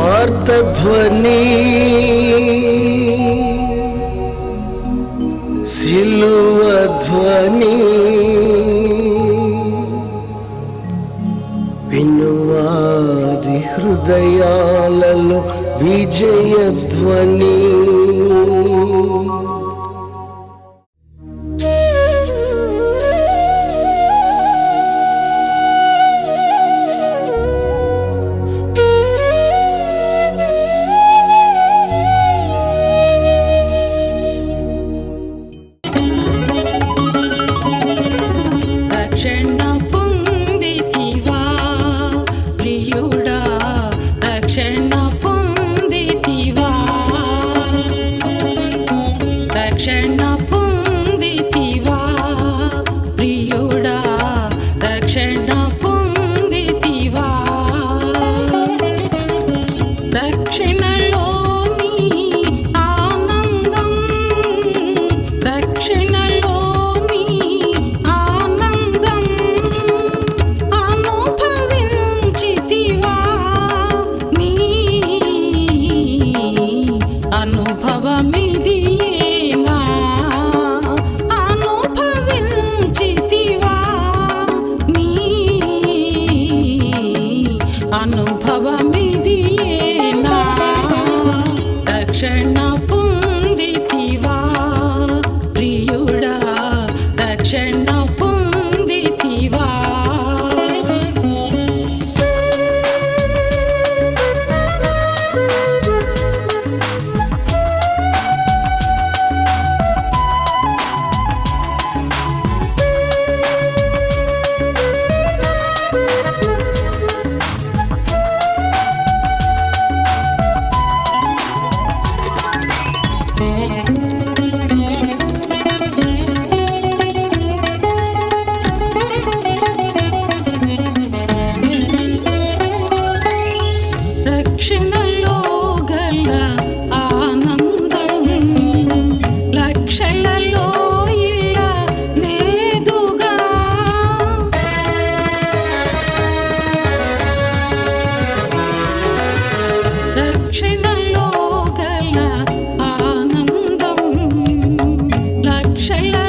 వార్తధ్వని సిలువధ్వని వినువారి హృదయాలలో విజయధ్వని shade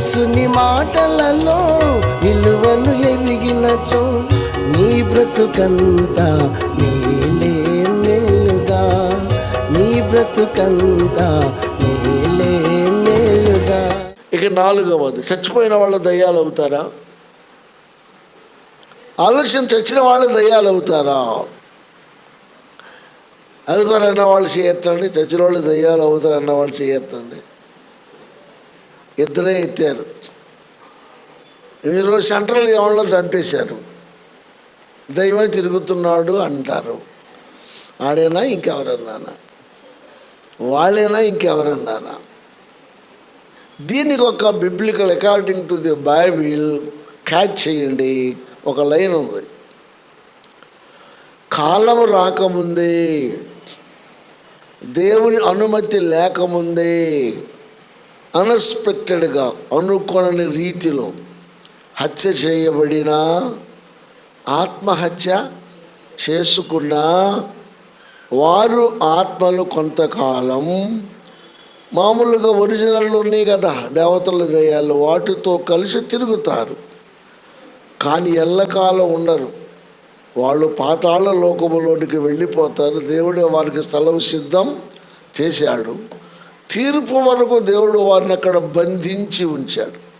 యేసుని మాటలలో విలువను ఎరిగినచో నీ బ్రతుకంతా మేలే మేలుగా. నీ బ్రతుకంతా మేలే మేలుగా. ఇక నాలుగవది చచ్చిపోయిన వాళ్ళు దయ్యాలు అవుతారా ఆలోచన చచ్చిన వాళ్ళు దయ్యాలు అవుతారా అవుతారన్న వాళ్ళు చేయొద్దండి చచ్చిన వాళ్ళు దయ్యాలు అవుతారన్న వాళ్ళు చేయొద్దండి ఇద్దరే ఎత్తారు. ఈరోజు సెంట్రల్ గవర్నమెంట్లో చంపేశారు. దైవం తిరుగుతున్నాడు అంటారు. ఆడేనా ఇంకెవరన్నానా? వాళ్ళేనా ఇంకెవరన్నానా? దీనికి ఒక biblical according to the Bible catch చేయండి. ఒక లైన్ ఉంది. కాలం రాకముందే దేవుని అనుమతి లేకముందే అన్ఎక్స్పెక్టెడ్గా అనుకోనని రీతిలో హత్య చేయబడిన ఆత్మహత్య చేసుకున్న వారు ఆత్మలు కొంతకాలం మామూలుగా ఒరిజినల్ ఉన్నాయి కదా దేవతలు దయ్యాలు వాటితో కలిసి తిరుగుతారు. కానీ ఎల్లకాలం ఉండరు. వాళ్ళు పాతాళ లోకములోనికి వెళ్ళిపోతారు. దేవుడు వారికి స్థలం సిద్ధం చేశాడు. తీర్పు వరకు దేవుడు వారిని అక్కడ బంధించి ఉంచాడు.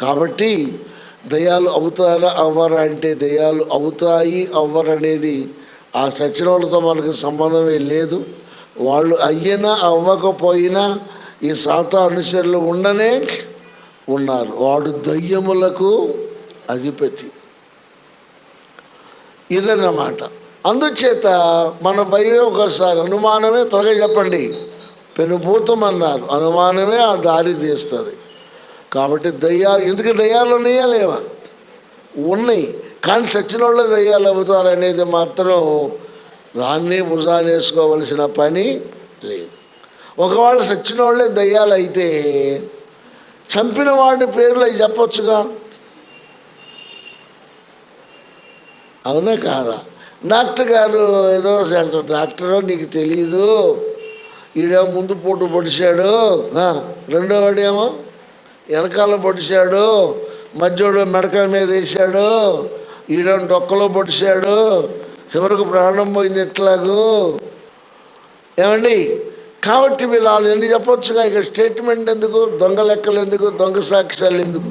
కాబట్టి దయాలు అవుతారా అవ్వరా అంటే దయాలు అవుతాయి అవ్వరనేది ఆ సచినోళ్ళతో మనకు సంబంధమే లేదు. వాళ్ళు అయ్యినా అవ్వకపోయినా ఈ సాత అనుసరులు ఉండనే ఉన్నారు. వాడు దయ్యములకు అధిపతి. ఇదన్నమాట. అందుచేత మన భయం ఒకసారి అనుమానమే త్వరగా చెప్పండి. పెనుభూతం అన్నారు అనుమానమే ఆ దారి తీస్తుంది. కాబట్టి దయ్యాలు ఎందుకు దయ్యాలు ఉన్నాయా లేవా? ఉన్నాయి. కానీ సచ్చిన వాళ్ళు దయ్యాలు అవుతారు అనేది మాత్రం దాన్ని భుజానేసుకోవలసిన పని లేదు. ఒకవేళ సచ్చిన వాళ్ళే దయ్యాలు అయితే చంపిన వాడి పేర్లు అవి చెప్పొచ్చుగా? అవునా కాదా? డాక్టర్ గారు ఏదో డాక్టరు నీకు తెలియదు ఈడేమో ముందు పూట పొడిచాడు. రెండో వాడేమో వెనకాల పొడిచాడు. మధ్యలో మెడక మీద వేసాడు ఈడేమో డొక్కలో పొడిచాడు. చివరకు ప్రాణం పోయింది ఎట్లాగూ? ఏమండి? కాబట్టి వీళ్ళు వాళ్ళు ఎన్ని చెప్పొచ్చుగా? ఇక స్టేట్మెంట్ ఎందుకు? దొంగ లెక్కలు ఎందుకు? దొంగ సాక్ష్యాలు ఎందుకు?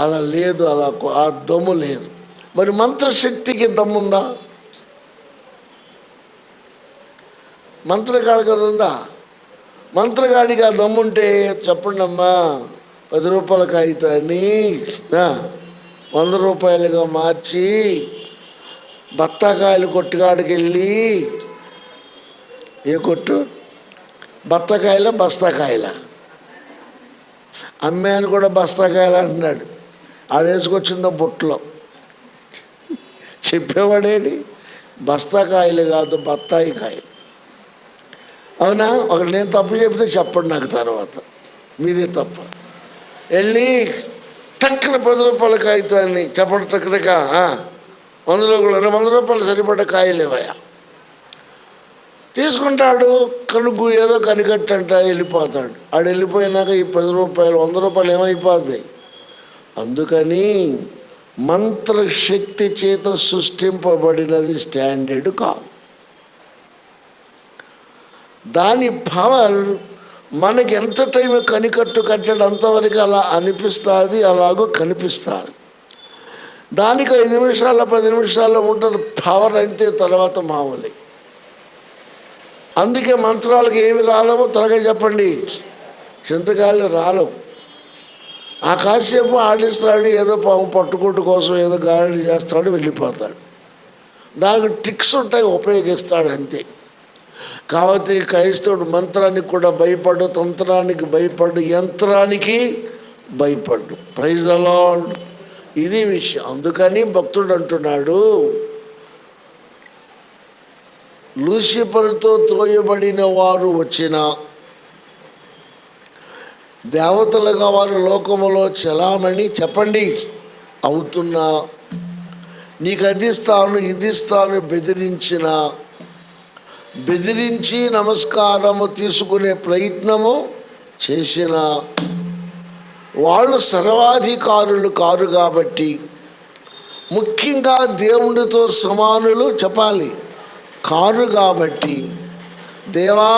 అలా లేదు అలా ఆ దమ్ము లేదు. మరి మంత్రశక్తికి దమ్ముందా? మంత్రగాడికి కదా ఉందా మంత్రగాడికి ఆ దమ్ముంటే చెప్పండి అమ్మా పది రూపాయల కాగితాన్ని వంద రూపాయలుగా మార్చి బత్తాకాయలు కొట్టుకాడికి వెళ్ళి ఏ కొట్టు? బత్తాకాయల బస్తాకాయల? అమ్మాయిని కూడా బస్తాకాయలు అంటున్నాడు. ఆడేసుకొచ్చిందో బుట్టలో. చెప్పేవాడేడి బస్తాకాయలు కాదు బత్తాయి కాయలు అవునా? ఒక నేను తప్పు చెప్తే చెప్పండి నాకు తర్వాత. మీదే తప్ప. వెళ్ళి టక్కన పది రూపాయల కాగితాన్ని చెప్పండి టక్కునక వందలో కూడా వంద రూపాయలు సరిపడ కాయలేవయా తీసుకుంటాడు కనుగు ఏదో కనికట్టంట వెళ్ళిపోతాడు. ఆడు వెళ్ళిపోయినాక ఈ పది రూపాయలు వంద రూపాయలు ఏమైపోతాయి? అందుకని మంత్రశక్తి చేత సృష్టింపబడినది స్టాండర్డ్ కాదు. దాని పవర్ మనకి ఎంత టైం కనికట్టు కట్టడం అంతవరకు అలా అనిపిస్తుంది అలాగూ కనిపిస్తుంది దానికి ఐదు నిమిషాల పది నిమిషాల్లో ఉంటుంది పవర్ అయితే తర్వాత మామూలు. అందుకే మంత్రాలకు ఏమి రాలవు? త్వరగా చెప్పండి. చింతకాయలు రాలేవు. ఆ కాసేపు ఆడిస్తాడు ఏదో పాము పట్టుకోటు కోసం ఏదో గారడి చేస్తాడు వెళ్ళిపోతాడు. దానికి టిక్స్ ఉంటాయి ఉపయోగిస్తాడు అంతే. కాబట్టి క్రైస్తవుడు మంత్రానికి కూడా భయపడు తంత్రానికి భయపడు యంత్రానికి భయపడు. ప్రైజ్ అలాడ్ ఇది విషయం. అందుకని భక్తుడు అంటున్నాడు లూసిఫర్తో త్రోయబడిన వారు వచ్చిన దేవతలుగా వారు లోకములో చలామణి చెప్పండి అవుతున్నా. నీకు అది ఇస్తాను ఇది ఇస్తాను బెదిరించిన బెదిరించి నమస్కారము తీసుకునే ప్రయత్నము చేసిన వాళ్ళు సర్వాధికారులు కారు కాబట్టి ముఖ్యంగా దేవునితో సమానులు చెప్పాలి. కారు కాబట్టి దేవా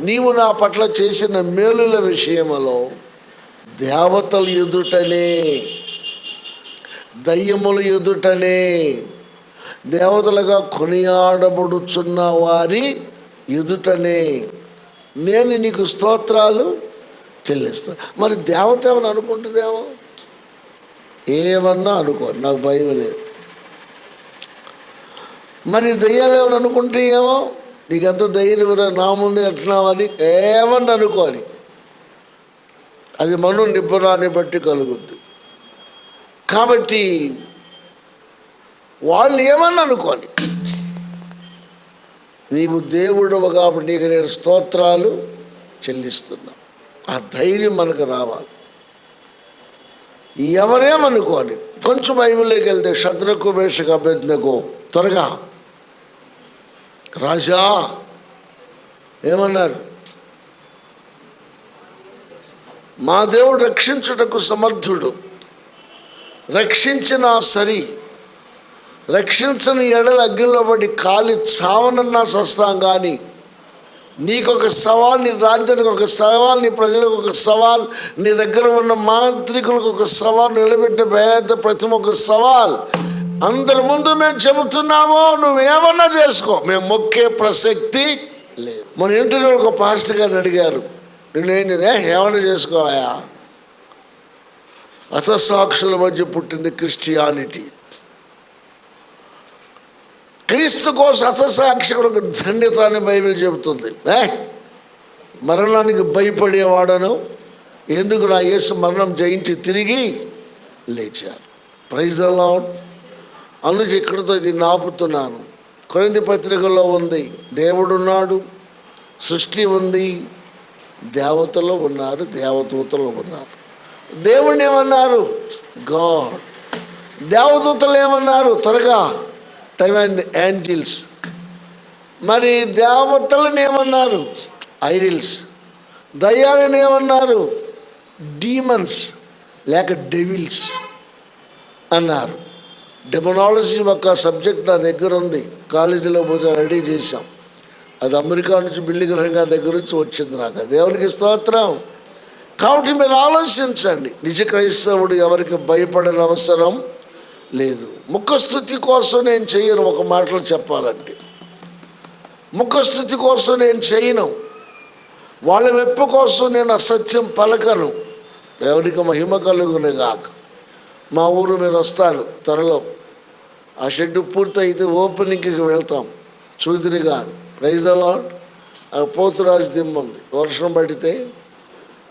నీవు నా పట్ల చేసిన మేలుల విషయములో దేవతలు ఎదుటనే దయ్యముల ఎదుటనే దేవతలుగా కొనియాడబడుచున్న వారి ఎదుటనే నేను నీకు స్తోత్రాలు చెల్లిస్తా. మరి దేవత ఏమని అనుకుంటుందేమో? ఏమన్నా అనుకో నాకు భయం లేదు. మరి దయ్యాలు ఏమని అనుకుంటే ఏమో నీకెంత ధైర్యం నా ముందు ఎట్టినావని ఏమన్నా అనుకోని. అది మను నిపుణాన్ని బట్టి కలుగుద్ది. కాబట్టి వాళ్ళు ఏమన్నా అనుకోని. నీవు దేవుడు కాబట్టి నీకు నేను స్తోత్రాలు చెల్లిస్తున్నా. ఆ ధైర్యం మనకు రావాలి. ఎవరేమనుకోని కొంచెం బైబిల్లోకి వెళ్తే శత్రుకు మేషకు త్వరగా. రాజా ఏమన్నారు? మా దేవుడు రక్షించుటకు సమర్థుడు. రక్షించిన సరి రక్షించని ఎడల అగ్నిలో పడి కాలి చావనన్నా సస్తాం కానీ నీకొక సవాల్ నీ రాజ్యానికి ఒక సవాల్ నీ ప్రజలకు ఒక సవాల్ నీ దగ్గర ఉన్న మాంత్రికులకు ఒక సవాల్ నిలబెట్టే పేద ప్రతి ఒక సవాల్. అందరి ముందు మేము చెబుతున్నాము నువ్వేమన్నా చేసుకో. మేము మొక్కే ప్రసక్తి లేదు. మన ఇంటిలో ఒక పాస్టర్ గారిని అడిగారు నేను ఏమన్నా చేసుకోవాయా? అతసాక్షుల మధ్య పుట్టింది క్రిస్టియానిటీ. క్రీస్తు కోసం అతసాక్షికుడు ఒక బైబిల్ చెబుతుంది. ఏ? మరణానికి భయపడేవాడను. ఎందుకు నా యేసు మరణం జయించి తిరిగి లేచారు. ప్రైజ్ ద లాడ్ అందుకే ఇక్కడితో ఇది నాపుతున్నాను. కొరింది పత్రికలో ఉంది దేవుడున్నాడు సృష్టి ఉంది దేవతలు ఉన్నారు దేవదూతలు ఉన్నారు. దేవుణ్ణి ఏమన్నారు గాడ్ దేవదూతలు ఏమన్నారు? త్వరగా టైం అయింది యాంజిల్స్ మరి దేవతలను ఏమన్నారు? ఐరిల్స్. దయ్యాలను ఏమన్నారు? డీమన్స్ లేక డెవిల్స్ అన్నారు. డెమనాలజీ ఒక సబ్జెక్ట్ నా దగ్గర ఉంది. కాలేజీలో పోతే రెడీ చేశాం. అది అమెరికా నుంచి బిల్డింగ్ రంగా దగ్గర నుంచి వచ్చింది నాకు. దేవునికి స్తోత్రం. కాబట్టి మీరు ఆలోచించండి. నిజ క్రైస్తవుడు ఎవరికి భయపడని అవసరం? లేదు. ముఖస్థుతి కోసం నేను చేయను ఒక మాటలో చెప్పాలంటే. ముఖస్థుతి కోసం నేను చేయను. వాళ్ళ మెప్పు కోసం నేను అసత్యం పలకను. ఎవరికి మహిమ కలుగునే కాక మా ఊరు మీరు వస్తారు త్వరలో. ఆ షెడ్ పూర్తయితే ఓపెనింగ్కి వెళ్తాం. చూదిరి గారు ప్రైజ్ ద ఆ పోతురాజు దిమ్మ ఉంది. వర్షం పడితే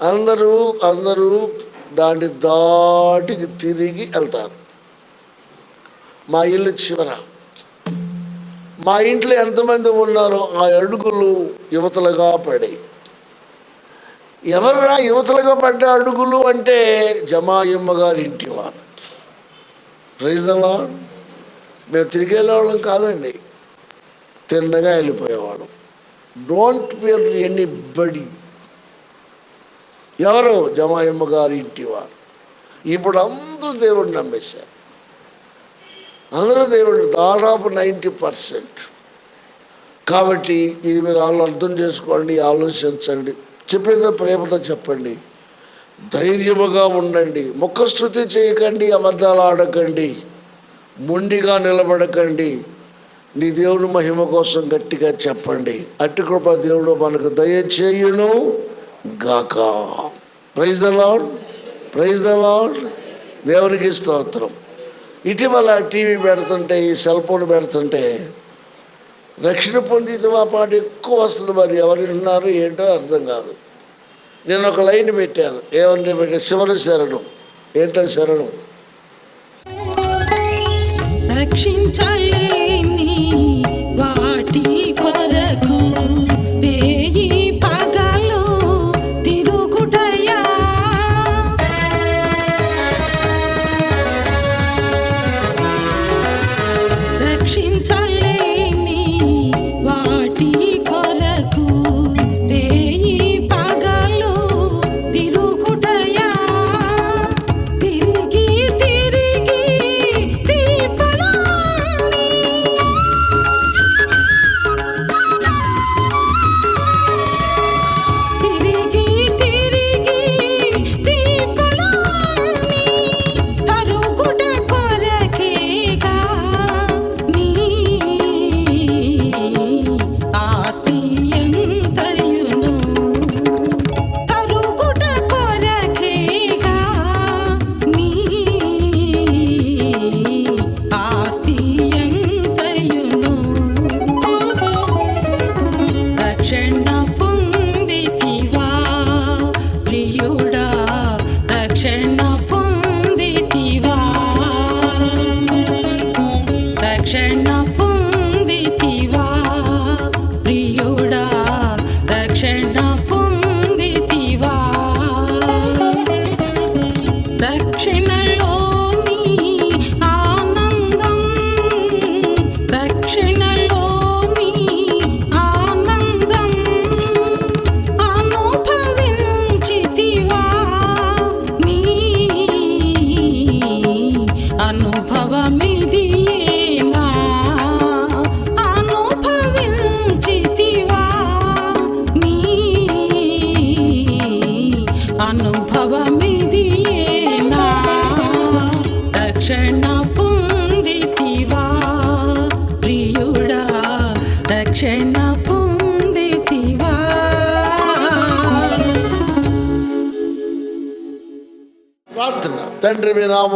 అందరూ అందరూ దాన్ని దాటికి తిరిగి వెళ్తారు. మా ఇల్లు చివర. మా ఇంట్లో ఎంతమంది ఉన్నారో ఆ అడుగులు యువతలుగా పడాయి. ఎవరా యువతలుగా పడ్డ అడుగులు అంటే జమాయమ్మ గారి ఇంటి వారు. ప్రైజ్దలా మేము తిరిగేళ్ళవాళ్ళం కాదండి. తిన్నగా వెళ్ళిపోయేవాళ్ళం. డోంట్ పేర్ ఎనీ బడి ఎవరు జమాయమ్మ గారి ఇంటి వారు. ఇప్పుడు అందరూ దేవుడిని నమ్మేశారు. అందరూ దేవుడు దాదాపు నైంటీ పర్సెంట్. కాబట్టి ఇది మీరు వాళ్ళు అర్థం చేసుకోండి ఆలోచించండి. చెప్పేదో ప్రేమతో చెప్పండి. ధైర్యముగా ఉండండి. ముఖస్థుతి చేయకండి అబద్ధాలు ఆడకండి. మొండిగా నిలబడకండి. నీ దేవుని మహిమ కోసం గట్టిగా చెప్పండి. అట్టి కృప దేవుడు మనకు దయచేయును గాక. Praise the Lord praise the Lord దేవునికి స్తోత్రం. ఇటీవల టీవీ పెడుతుంటే ఈ సెల్ ఫోన్ పెడుతుంటే రక్షణ పొందితే ఆ పాట ఎక్కువ వస్తుంది మరి. ఎవరు వింటున్నారు ఏంటో అర్థం కాదు. నేను ఒక లైన్ పెట్టాను. ఏమంటే పెట్టే శివన శరణం. ఏంటో శరణం? రక్షించాలి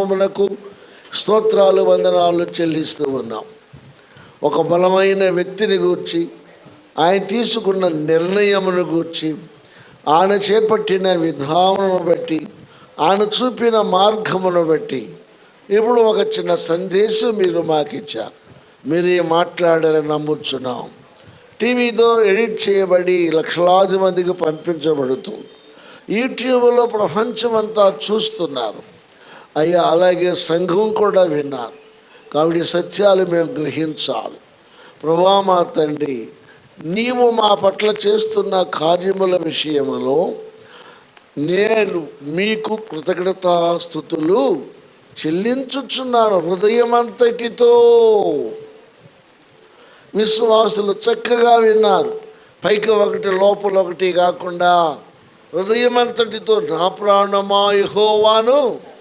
నామమునకు స్తోత్రాలు వందనాలు చెల్లిస్తూ ఉన్నాం. ఒక బలమైన వ్యక్తిని గూర్చి ఆయన తీసుకున్న నిర్ణయమును గూర్చి ఆయన చేపట్టిన విధానమును బట్టి ఆయన చూపిన మార్గమును బట్టి ఇప్పుడు ఒక చిన్న సందేశం మీరు మాకు ఇచ్చారు మీరే మాట్లాడారని నమ్ముచున్నాం. టీవీతో ఎడిట్ చేయబడి లక్షలాది మందికి పంపించబడుతుంది యూట్యూబ్లో ప్రపంచమంతా చూస్తున్నారు. అయ్యా అలాగే సంఘం కూడా విన్నారు. కాబట్టి సత్యాలు మేము గ్రహించాలి. ప్రభా మా తండ్రి నీవు మా పట్ల చేస్తున్న కార్యముల విషయంలో నేను మీకు కృతజ్ఞతాస్థుతులు చెల్లించుచున్నాను హృదయమంతటితో. విశ్వాసులు చక్కగా విన్నారు. పైకి ఒకటి లోపల ఒకటి కాకుండా హృదయమంతటితో నా ప్రాణమా యెహోవాను.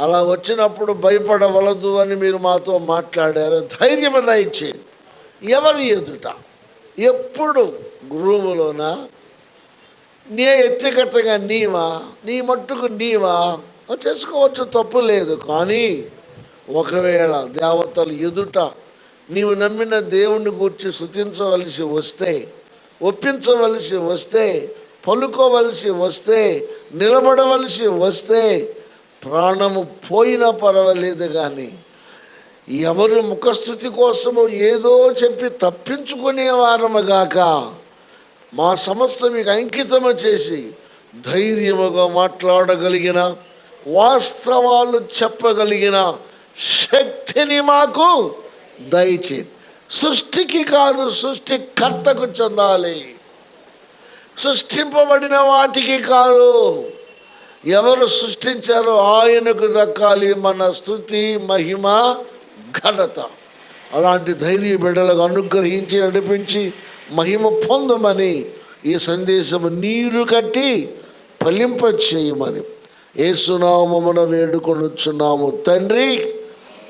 అలా వచ్చినప్పుడు భయపడవలదు అని మీరు మాతో మాట్లాడారు. ధైర్యం దయచేయండి ఎవరి ఎదుట? ఎప్పుడు గురువులోన? నీ వ్యక్తిగతంగా నీవా? నీ మట్టుకు నీవా? చేసుకోవచ్చు తప్పు లేదు. కానీ ఒకవేళ దేవతలు ఎదుట నీవు నమ్మిన దేవుణ్ణి గురించి శృతించవలసి వస్తే ఒప్పించవలసి వస్తే పలుకోవలసి వస్తే నిలబడవలసి వస్తే ప్రాణము పోయినా పర్వాలేదు కానీ ఎవరి ముఖస్థుతి కోసమో ఏదో చెప్పి తప్పించుకునేవారముగాక మా సంస్థ మీకు అంకితము చేసి ధైర్యముగా మాట్లాడగలిగిన వాస్తవాలు చెప్పగలిగిన శక్తిని మాకు దయచేయండి. సృష్టికి కాదు సృష్టికర్తకు చెందాలి. సృష్టింపబడిన వాటికి కాదు. ఎవరు సృష్టించారో ఆయనకు దక్కాలి మన స్థుతి మహిమ ఘనత. అలాంటి ధైర్య బిడ్డలకు అనుగ్రహించి నడిపించి మహిమ పొందమని ఈ సందేశము నీరు కట్టి ఫలింప చేయమని ఏసునామమున వేడుకొనుచున్నాము. తండ్రి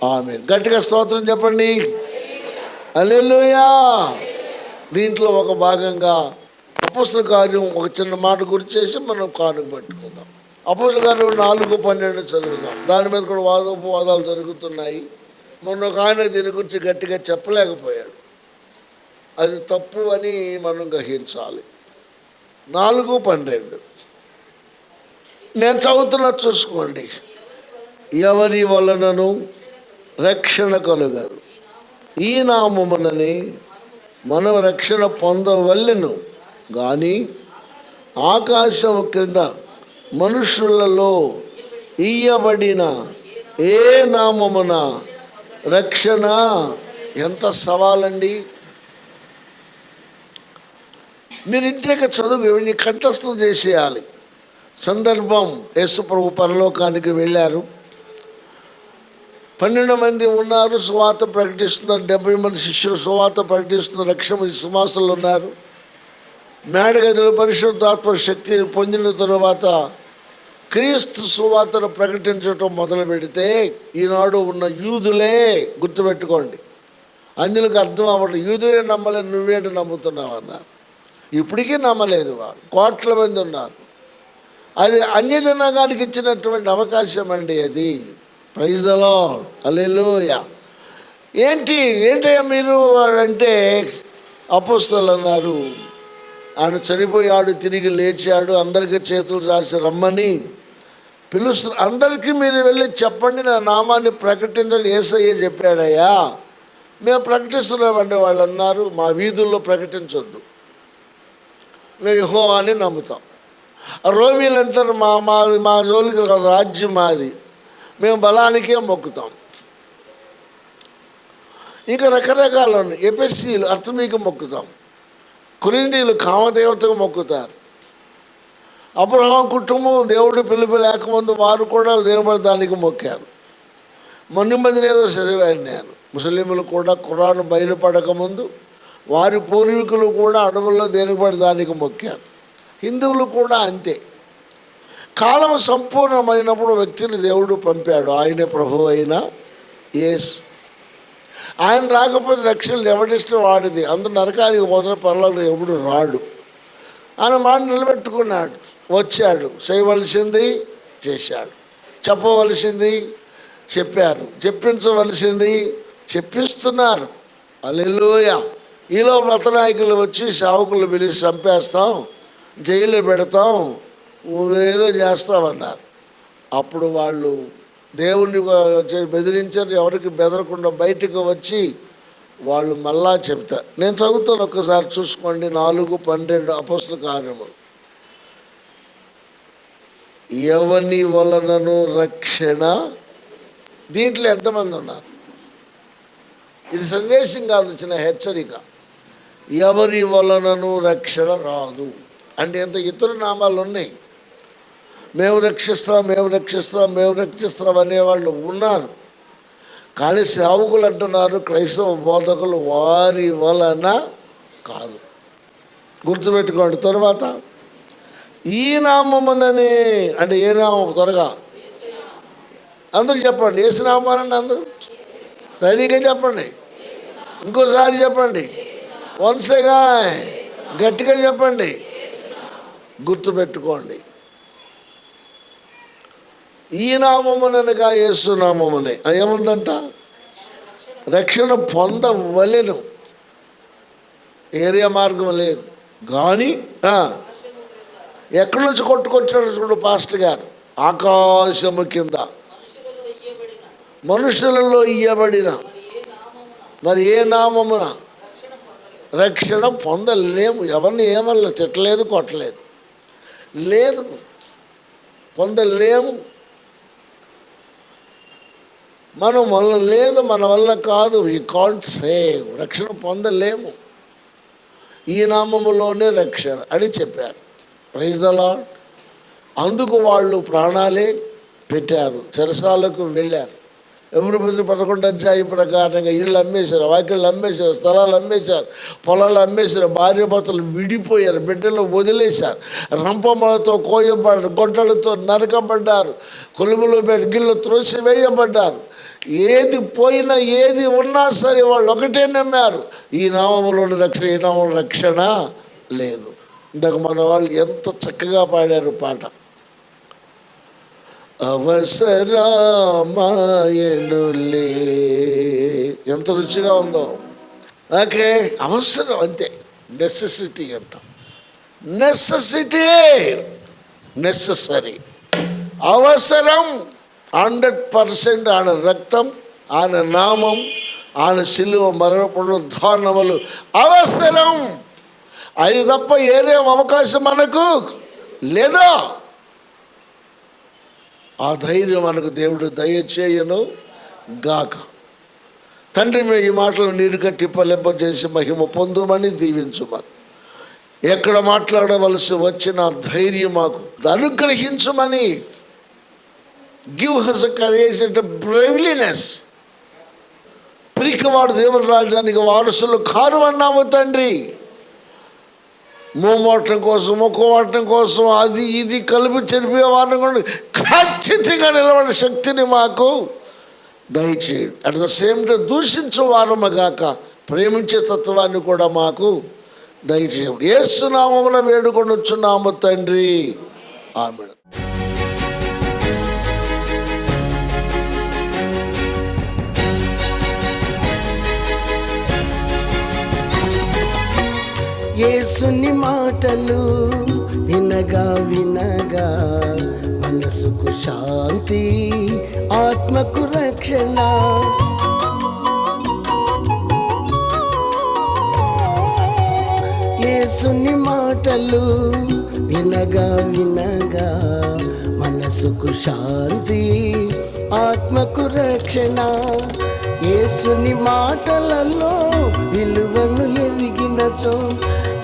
ఆమె గట్టిగా స్తోత్రం చెప్పండి. అల్లెలుయా దీంట్లో ఒక భాగంగా అపోస్తుల కార్యం ఒక చిన్న మాట గురి చేసి మనం కానుక పట్టుకుందాం. అపోస్తుల గారు నాలుగు పన్నెండు చదువుదాం దాని మీద కూడా వాదోపవాదాలు జరుగుతున్నాయి. మొన్న ఒక ఆయన దీని గురించి గట్టిగా చెప్పలేకపోయాడు. అది తప్పు అని మనం గ్రహించాలి. నాలుగు పన్నెండు. నేను చదువుతున్నా చూసుకోండి. ఎవరి వలనను రక్షణ కలుగదు. ఈ నామమునని మనం రక్షణ పొందవల్లెను కానీ ఆకాశం క్రింద మనుషులలో ఇయ్యబడిన ఏ నామమున రక్షణ ఎంత సవాలండి? మీరు ఇంటికి చదువు ఇవన్నీ కంఠస్థం చేసేయాలి. సందర్భం యేసుప్రభు పరలోకానికి వెళ్ళారు. పన్నెండు మంది ఉన్నారు సువాత ప్రకటిస్తున్నారు డెబ్బై మంది శిష్యులు సువాత ప్రకటిస్తున్నారు లక్ష మంది సువాసులు ఉన్నారు. మేడగదిలో పరిశుద్ధాత్మ శక్తిని పొందిన తరువాత క్రీస్తు సువార్తను ప్రకటించడం మొదలు పెడితే ఈనాడు ఉన్న యూదులే గుర్తుపెట్టుకోండి. అందులోకి అర్థం అవ్వడం యూదులే నమ్మలేదు నువ్వేంటి నమ్ముతున్నావు అన్నారు ఇప్పటికీ నమ్మలేదు వాళ్ళు కోట్ల మంది ఉన్నారు. అది అన్యజనాగానికి ఇచ్చినటువంటి అవకాశం అండి అది. ప్రైజ్ దలో అల్లెలుయ ఏంటి ఏంటయ్యా మీరు అంటే అపోస్తలు అన్నారు. ఆయన చనిపోయాడు తిరిగి లేచాడు అందరికీ చేతులు రాసి రమ్మని. పిలుస్తు అందరికీ మీరు వెళ్ళి చెప్పండి నా నామాన్ని ప్రకటించని ఏసయ్య చెప్పాడయ్యా మేము ప్రకటిస్తున్నామండి వాళ్ళు అన్నారు మా వీధుల్లో ప్రకటించొద్దు. మేము యహో అని నమ్ముతాం. రోమిలు అంటారు మా మా మా జోలికి రాజ్యం మాది. మేము బలానికే మొక్కుతాం. ఇంకా రకరకాలు ఉన్నాయి. ఎపిఎస్సీలు అర్థమీకి మొక్కుతాం. కురిందీలు కామదేవతకు మొక్కుతారు. అబ్రహాం కుటుంబం దేవుడి పిలుపు లేకముందు వారు కూడా నిలబడడానికి దానికి మొక్కారు. మొన్న మధ్యన ఏదో చదివాను నేను. ముస్లింలు కూడా ఖురాన్ బయలుపడకముందు వారి పూర్వీకులు కూడా అడవుల్లో దేనిపడి దానికి మొక్కారు. హిందువులు కూడా అంతే. కాలం సంపూర్ణమైనప్పుడు వ్యక్తిని దేవుడు పంపాడు. ఆయనే ప్రభు అయిన ఏస్ ఆయన రాకపోతే రక్షణ ఎవడిస్తే వాడిది. అందరు నరకానికి పోతున్న పనులకు ఎవడు రాడు. ఆయన మాట నిలబెట్టుకున్నాడు. వచ్చాడు. చేయవలసింది చేశాడు. చెప్పవలసింది చెప్పారు. చెప్పించవలసింది చెప్పిస్తున్నారు. అల్లెలోయ ఈలో మతనాయకులు వచ్చి సేవకులు పిలిచి చంపేస్తాం జైలు పెడతాం ఏదో చేస్తామన్నారు. అప్పుడు వాళ్ళు దేవుణ్ణి బెదిరించారు. ఎవరికి బెదరకుండా బయటకు వచ్చి వాళ్ళు మళ్ళా చెప్తారు. నేను చదువుతాను ఒక్కసారి చూసుకోండి. నాలుగు పన్నెండు అపస్ల కార్యములు. ఎవని వలనను రక్షణ? దీంట్లో ఎంతమంది ఉన్నారు? ఇది సందేశం కాదు చిన్న హెచ్చరిక. ఎవరి వలనను రక్షణ రాదు. అంటే ఎంత ఇతర నామాలు ఉన్నాయి? మేము రక్షిస్తాం మేము రక్షిస్తాం మేము రక్షిస్తాం అనేవాళ్ళు ఉన్నారు. కానీ సేవకులు అంటున్నారు క్రైస్తవ బోధకులు వారి వలన కాదు. గుర్తుపెట్టుకోండి తర్వాత ఈ నామముననే అంటే ఏ నామం? త్వరగా. అందరూ చెప్పండి ఏసు నామానండి అందరూ? ధైర్యంగా చెప్పండి. ఇంకోసారి చెప్పండి. వన్సేగా గట్టిగా చెప్పండి. గుర్తుపెట్టుకోండి ఈ నామమునగా యేసు నామమునే. ఏముందంట? రక్షణ పొందవలెను. ఏరియా మార్గం లేదు. కానీ ఎక్కడి నుంచి కొట్టుకొచ్చాడు చూడు పాస్టర్ గారు? ఆకాశము కింద. మనుషులలో ఇయ్యబడిన. మరి ఏ నామమున? రక్షణ పొందలేము. ఎవరిని ఏమల్ల తిట్టలేదు కొట్టలేదు. లేదు. పొందలేము. మనం వల్ల లేదు మన వల్ల కాదు. ఈ కాంట్ సేవ్ రక్షణ పొందలేము. ఈ నామములోనే రక్షణ అని చెప్పారు. ప్రైజ్ ద లాడ్ అందుకు వాళ్ళు ప్రాణాలే పెట్టారు. చెరసాలకు వెళ్ళారు. ఎవరి ప్రతి పదకొండు అధ్యాయం ప్రకారంగా ఇళ్ళు అమ్మేశారు వాకిళ్ళు అమ్మేశారు స్థలాలు అమ్మేశారు పొలాలు అమ్మేశారు భార్య భర్తలు విడిపోయారు బిడ్డలు వదిలేశారు రంపమలతో కోయబడ్డారు గొడ్డలతో నరకబడ్డారు కొలుములు పెట్టి గిళ్ళు త్రోసివేయబడ్డారు. ఏది పోయినా ఏది ఉన్నా సరే వాళ్ళు ఒకటే నమ్మారు. ఈ నామంలో రక్షణ ఈ నామంలో రక్షణ లేదు. ఇందాక మన వాళ్ళు ఎంత చక్కగా పాడారు పాట. అవసరమాయనులే. ఎంత రుచిగా ఉందో. ఓకే అవసరం అంతే. నెసెసిటీ అంటాం. నెసెసిటీ నెససరీ అవసరం హండ్రెడ్ పర్సెంట్ ఆయన రక్తం ఆయన నామం ఆయన శిలువ మరణపుడు ధారణములు అవసరం. అది తప్ప ఏరే అవకాశం మనకు లేదా? ఆ ధైర్యం మనకు దేవుడు దయచేయను గాక. తండ్రి మేము ఈ మాటలు నీరు కట్టి పలింపజేసి మహిమ పొందుమని దీవించుమని. ఎక్కడ మాట్లాడవలసి వచ్చిన ధైర్యం మాకు. అనుగ్రహించమని. గివ్ హస్ కరేజ్ అంటే బ్రెవిలీనెస్ పిరికివాడు దేవుని రాజధానికి వారసులు కారు అన్నాము తండ్రి. మూమోటం కోసం మొక్కవాటం కోసం అది ఇది కలిపి చెరిపే కూడా ఖచ్చితంగా నిలబడే శక్తిని మాకు దయచేయండి. అట్ ద సేమ్ టైం దూషించేవారమగాక ప్రేమించే తత్వాన్ని కూడా మాకు దయచేయండి. ఏసునామంలో వేడుకొని వచ్చున్నాము తండ్రి. ఆమె యేసుని మాటలు వినగా వినగా మనసుకు శాంతి ఆత్మకు రక్షణ. యేసుని మాటలు వినగా వినగా మనసుకు శాంతి ఆత్మకు రక్షణ. యేసుని మాటలలో విలువను ఎదిగినచో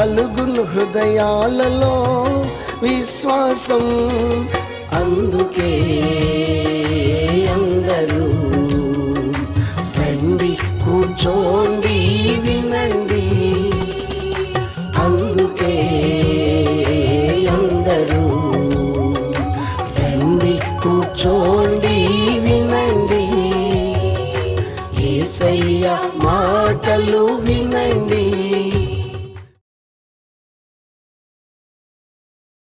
కలుగును హృదయాలలో విశ్వాసం అందుకే అందరూ